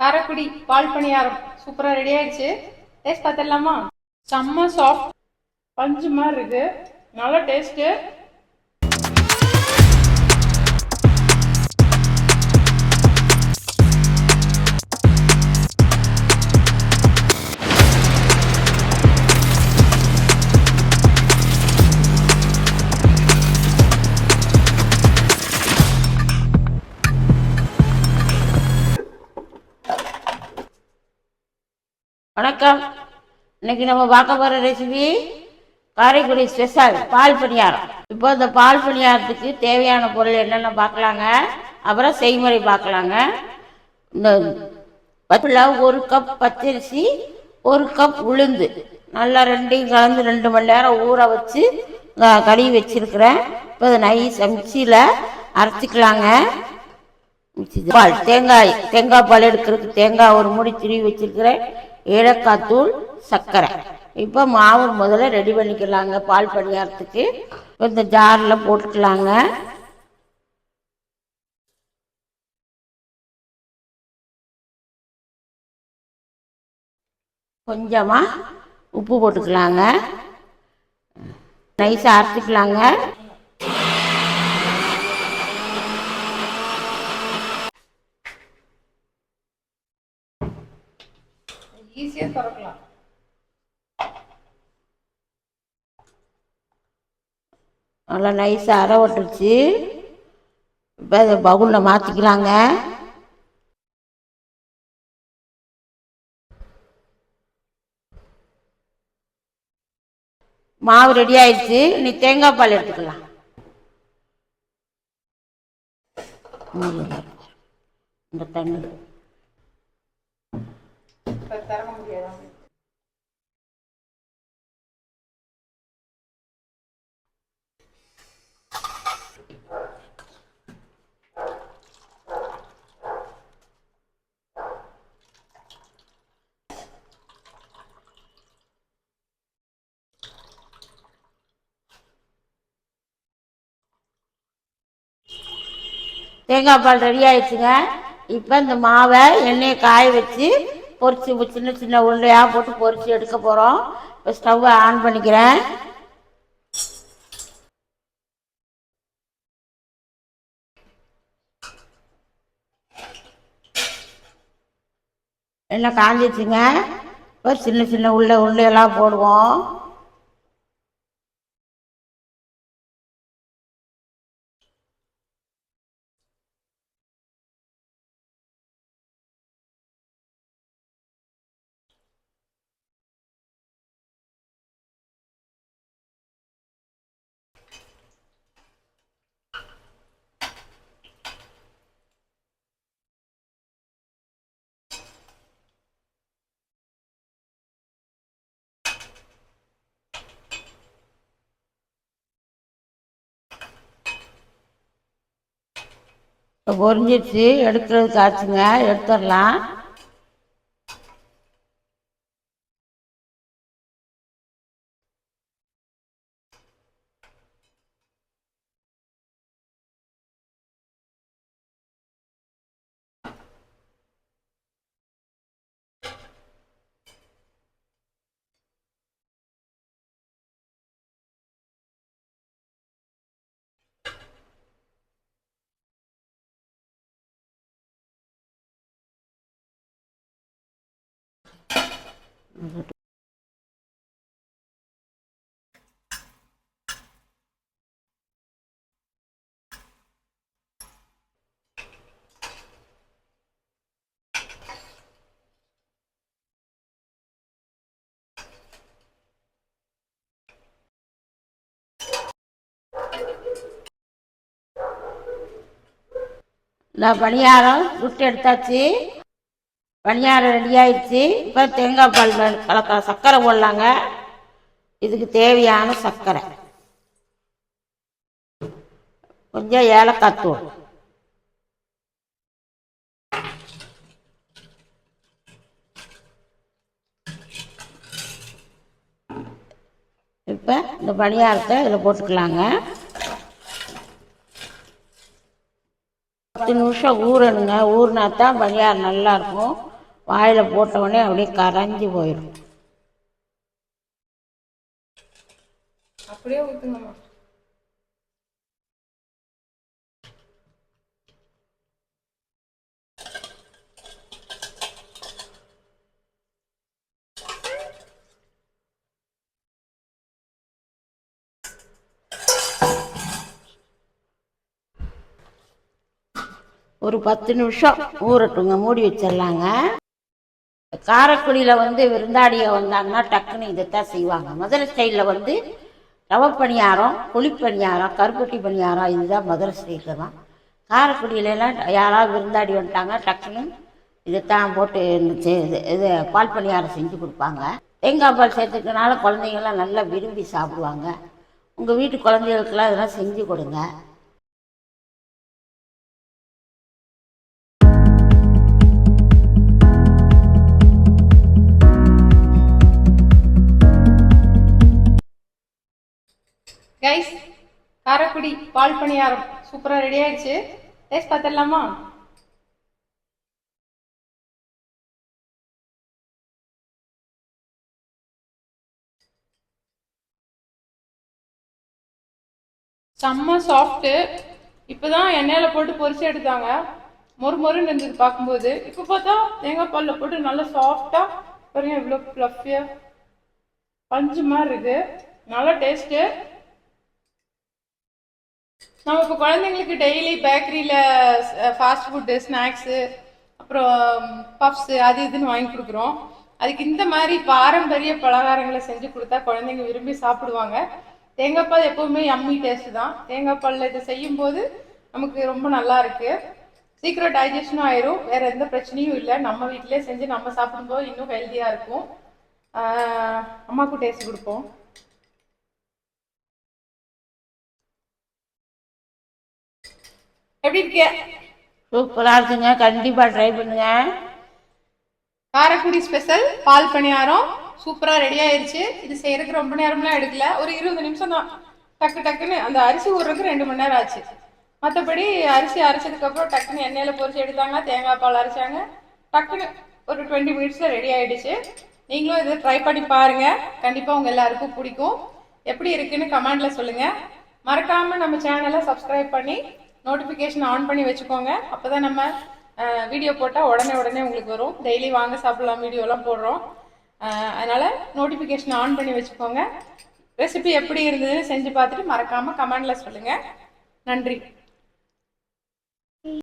காரக்குடி பால் பணியாரம். சூப்பராக ரெடி ஆயிடுச்சு. டேஸ்ட் பார்த்துடலாமா? செம்ம சாஃப்ட் பஞ்சு மாதிரி இருக்கு. நல்ல டேஸ்ட்டு வணக்கம். இன்னைக்கு நம்ம பார்க்க போகிற ரெசிபி காரைக்குடி ஸ்பெஷல் பால் பணியாரம். இப்போ இந்த பால் பணியாரத்துக்கு தேவையான பொருள் என்னென்ன பார்க்கலாங்க? அப்புறம் செய்முறை பார்க்கலாங்க. இந்த பத்துல ஒரு கப் பச்சரிசி ஒரு கப் உளுந்து. நல்லா ரெண்டையும் கலந்து ரெண்டு மணி நேரம் ஊற வச்சு கழுவி வச்சிருக்கிறேன். இப்போ அதை நைஸ் மிக்சியில் அரைச்சிக்கலாங்க. பால் தேங்காய் தேங்காய் பால் எடுக்கிறதுக்கு தேங்காய் ஒரு மூடி திருவி வச்சிருக்கிறேன். ஏலக்காய் தூள் சர்க்கரை. இப்போ மாவு முதல்ல ரெடி பண்ணிக்கலாங்க பால் பணியாரத்துக்கு. இந்த ஜாரில் போட்டுக்கலாங்க. கொஞ்சமாக உப்பு போட்டுக்கலாங்க. நைஸாக அரைச்சிக்கலாங்க. ஈஸியாக திறக்கலாம். நல்லா நைஸாக அரை விட்டுருச்சு இப்போ அதை பவுலில் மாற்றிக்கலாங்க மாவு ரெடி ஆயிடுச்சு. இனி தேங்காய் பால் எடுத்துக்கலாம். இந்த தண்ணி. இப்போ திறக்க முடியாதா தேங்காய் பால் ரெடி ஆயிடுச்சுங்க. இப்போ இந்த மாவை எண்ணெயை காய வச்சு பொரிச்சு சின்ன சின்ன உருண்டையாக போட்டு பொரிச்சு எடுக்க போகிறோம் இப்போ ஸ்டவ்வை ஆன் பண்ணிக்கிறேன். எண்ணெய் காஞ்சிச்சுங்க. இப்போ சின்ன சின்ன உள்ள உருண்டையெல்லாம் போடுவோம். இப்போ பொரிஞ்சிருச்சு எடுக்கிறது ஆச்சுங்க எடுத்துடலாம். இந்த பணியாரம் சுட்டு எடுத்தாச்சு பணியாரம் ரெடி ஆயிடுச்சு. இப்போ தேங்காய் பால் கலக்க சர்க்கரை போடலாங்க. இதுக்கு தேவையான சர்க்கரை. கொஞ்சம் ஏலக்காய் தூள். இப்போ இந்த பணியாரத்தை இதில் போட்டுக்கலாங்க. பத்து நிமிஷம் ஊறணுங்க. ஊறினா தான் பணியாரம் நல்லாயிருக்கும் வாயில் போட்ட உடனே அப்படியே கரைஞ்சி போயிடும் அப்படியே ஊற்றுங்கம்மா ஒரு பத்து நிமிஷம் ஊறட்டுங்க மூடி வச்சிடலாங்க. காரைக்குடியில் வந்து விருந்தாடிய வந்தாங்கன்னா டக்குன்னு இதைத்தான் செய்வாங்க. மதுரை ஸ்டைலில் வந்து ரவை பணியாரம் புளி பணியாரம் கருப்பட்டி பணியாரம் இதுதான் மதுரை ஸ்டைலில் தான். காரைக்குடியிலலாம் யாராவது விருந்தாடி வந்துட்டாங்க டக்குன்னு இதைத்தான் போட்டு இது இது பால் பணியாரம் செஞ்சு கொடுப்பாங்க. தேங்காய் பால் சேர்த்துக்கனால குழந்தைங்கள்லாம் நல்லா விரும்பி சாப்பிடுவாங்க. உங்கள் வீட்டு குழந்தைகளுக்கெல்லாம் இதெல்லாம் செஞ்சு கொடுங்க. காரக்குடி பால் பணியாரம். சூப்பராக ரெடி ஆயிடுச்சு. டேஸ்ட் பார்த்துடலாமா? செம்ம சாஃப்ட்டு இப்போதான் எண்ணெயில் போட்டு பொரிச்சு எடுத்தாங்க. மொறு மொறுன்னு இருந்தது பார்க்கும்போது. இப்போ பார்த்தா தேங்காய் பாலில் போட்டு நல்லா சாஃப்டாக பாருங்க இவ்வளோ ஃப்ளஃபியாக பஞ்சு மாதிரி இருக்கு. நல்லா டேஸ்ட்டு நம்ம இப்போ குழந்தைங்களுக்கு டெய்லி பேக்கரியில் ஃபாஸ்ட் ஃபுட்டு ஸ்நாக்ஸு அப்புறம் பப்ஸு அது இதுன்னு வாங்கி கொடுக்குறோம். அதுக்கு இந்த மாதிரி பாரம்பரிய பலகாரங்களை செஞ்சு கொடுத்தா குழந்தைங்க விரும்பி சாப்பிடுவாங்க. தேங்காய் பால் எப்பவுமே அம்மி டேஸ்ட் தான். தேங்காய் பாலில் இதை செய்யும்போது நமக்கு ரொம்ப நல்லா இருக்கு. சீக்கிரம் டைஜஷனும் ஆயிரும். வேற எந்த பிரச்சனையும் இல்லை. நம்ம வீட்டிலே செஞ்சு நம்ம சாப்பிடும்போது இன்னும் ஹெல்த்தியாக இருக்கும். அம்மாவுக்கும் டேஸ்ட் கொடுப்போம். எப்படி இருக்கே சூப்பராக இருக்குங்க. கண்டிப்பாக ட்ரை பண்ணுங்க. காரைக்குடி ஸ்பெஷல் பால் பணியாரம். சூப்பரா ரெடி ஆயிருச்சு. இது செய்யறதுக்கு ரொம்ப நேரம்லாம் எடுக்கல. ஒரு இருபது நிமிஷம் தான். டக்கு டக்குன்னு அந்த அரிசி ஊறுறதுக்கு ரெண்டு மணி நேரம் ஆச்சு. மற்றபடி அரிசி அரைச்சதுக்கு அப்புறம் டக்குன்னு எண்ணெயில பொரிச்சு எடுத்தாங்க. தேங்காய் பால் அரைச்சாங்க. டக்குன்னு ஒரு டுவெண்ட்டி மினிட்ஸ்ல ரெடி ஆயிடுச்சு. நீங்களும் இதை ட்ரை பண்ணி பாருங்க. கண்டிப்பா உங்க எல்லாருக்கும் பிடிக்கும். எப்படி இருக்குன்னு கமெண்ட்ல சொல்லுங்க. மறக்காம நம்ம சேனலை சப்ஸ்கிரைப் பண்ணி நோட்டிஃபிகேஷன் ஆன் பண்ணி வச்சுக்கோங்க. அப்போ தான் நம்ம வீடியோ போட்டால் உடனே உடனே உங்களுக்கு வரும். டெய்லி வாங்க சாப்பிடலாம் வீடியோலாம் போடுறோம். அதனால் நோட்டிஃபிகேஷன் ஆன் பண்ணி வச்சுக்கோங்க. ரெசிபி எப்படி இருந்ததுன்னு செஞ்சு பார்த்துட்டு மறக்காமல் கமெண்டில் சொல்லுங்கள் நன்றி.